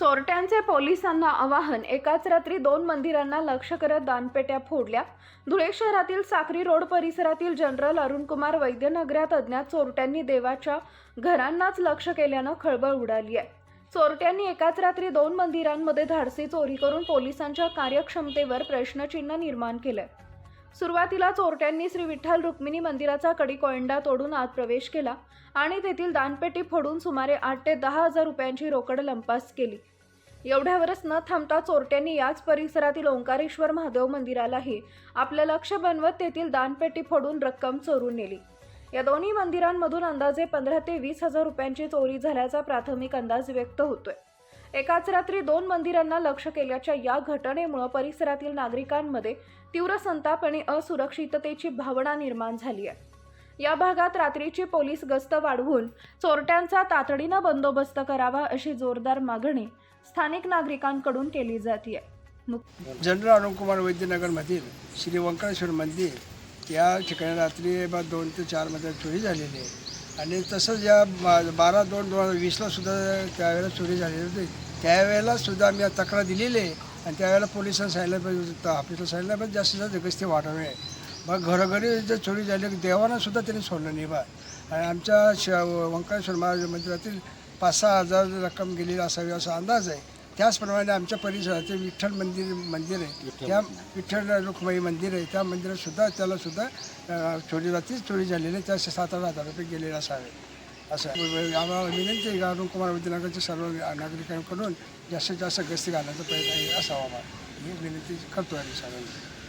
चोरट्यांचे पोलिसांना आवाहन. एकाच रात्री दोन मंदिरांना लक्ष करत दानपेट्या फोडल्या. धुळे शहरातील साक्री रोड परिसरातील जनरल अरुणकुमार वैद्यनगरात अज्ञात चोरट्यांनी देवाच्या घरांनाच लक्ष केल्यानं खळबळ उडाली आहे. चोरट्यांनी एकाच रात्री दोन मंदिरांमध्ये धाडसी चोरी करून पोलिसांच्या कार्यक्षमतेवर प्रश्नचिन्ह निर्माण केलंय. सुरुवातीला चोरट्यांनी श्री विठ्ठल रुक्मिणी मंदिराचा कडी कोयंडा तोडून आत प्रवेश केला आणि तेथील दानपेटी फोडून सुमारे आठ ते दहा हजार रुपयांची रोकड लंपास केली. एवढ्यावरच न थांबता चोरट्यांनी याच परिसरातील ओंकारेश्वर महादेव मंदिरालाही आपलं लक्ष बनवत तेथील दानपेटी फोडून रक्कम चोरून नेली. या दोन्ही मंदिरांमधून अंदाजे पंधरा ते वीस हजार रुपयांची चोरी झाल्याचा प्राथमिक अंदाज व्यक्त होतोय. एकाच रात्री दोन मंदिरांना लक्ष केल्याच्या या घटनेमुळे परिसरातील नागरिकांमध्ये तीव्र संताप आणि असुरक्षिततेची भावना निर्माण झाली आहे. या भागात रात्रीची पोलीस गस्त वाढवून चोरट्यांचा तातडीनं बंदोबस्त करावा अशी जोरदार मागणी स्थानिक नागरिकांकडून केली जाते जनरल अरुणकुमार वैद्यनगरमधील श्री वंकटेश्वर मंदिर या ठिकाणी रात्री बा दोन ते चारमध्ये चोरी झालेली आहे. आणि तसंच या बा- बारा दोन दोन हजार वीसला सुद्धा त्यावेळेला चोरी झालेली होती. त्यावेळेला सुद्धा आम्ही तक्रार दिलेली आहे. आणि त्यावेळेला पोलिसांना सांगितलं पाहिजे ऑफिसला सांगितलं पाहिजे जास्तीत जास्त गस्ती वाढवणे मग घरोघरी जर चोरी झाली की सुद्धा त्यांनी सोडलं नाही बा. आणि आमच्या श व्यंकटेश्वर महाराज मंदिरातील पाच सहा हजार रक्कम गेलेली असावी असा अंदाज आहे. त्याचप्रमाणे आमच्या परिसरात विठ्ठल मंदिर मंदिर आहे. त्या विठ्ठल रुक्माई मंदिर आहे. त्या मंदिरात सुद्धा त्याला सुद्धा अं, चोरी रात्रीच चोरी झालेली आहे त्याचे सात आठ हजार रुपये गेलेले असावे. असं. आम्हाला विनंती आहे अरुण कुमार विद्यानगरच्या सर्व नागरिकांकडून जास्तीत जास्त गस्ती घालण्याचा प्रयत्न असावा. आम्हाला. ही विनंती करतो आहे सर्वांनी.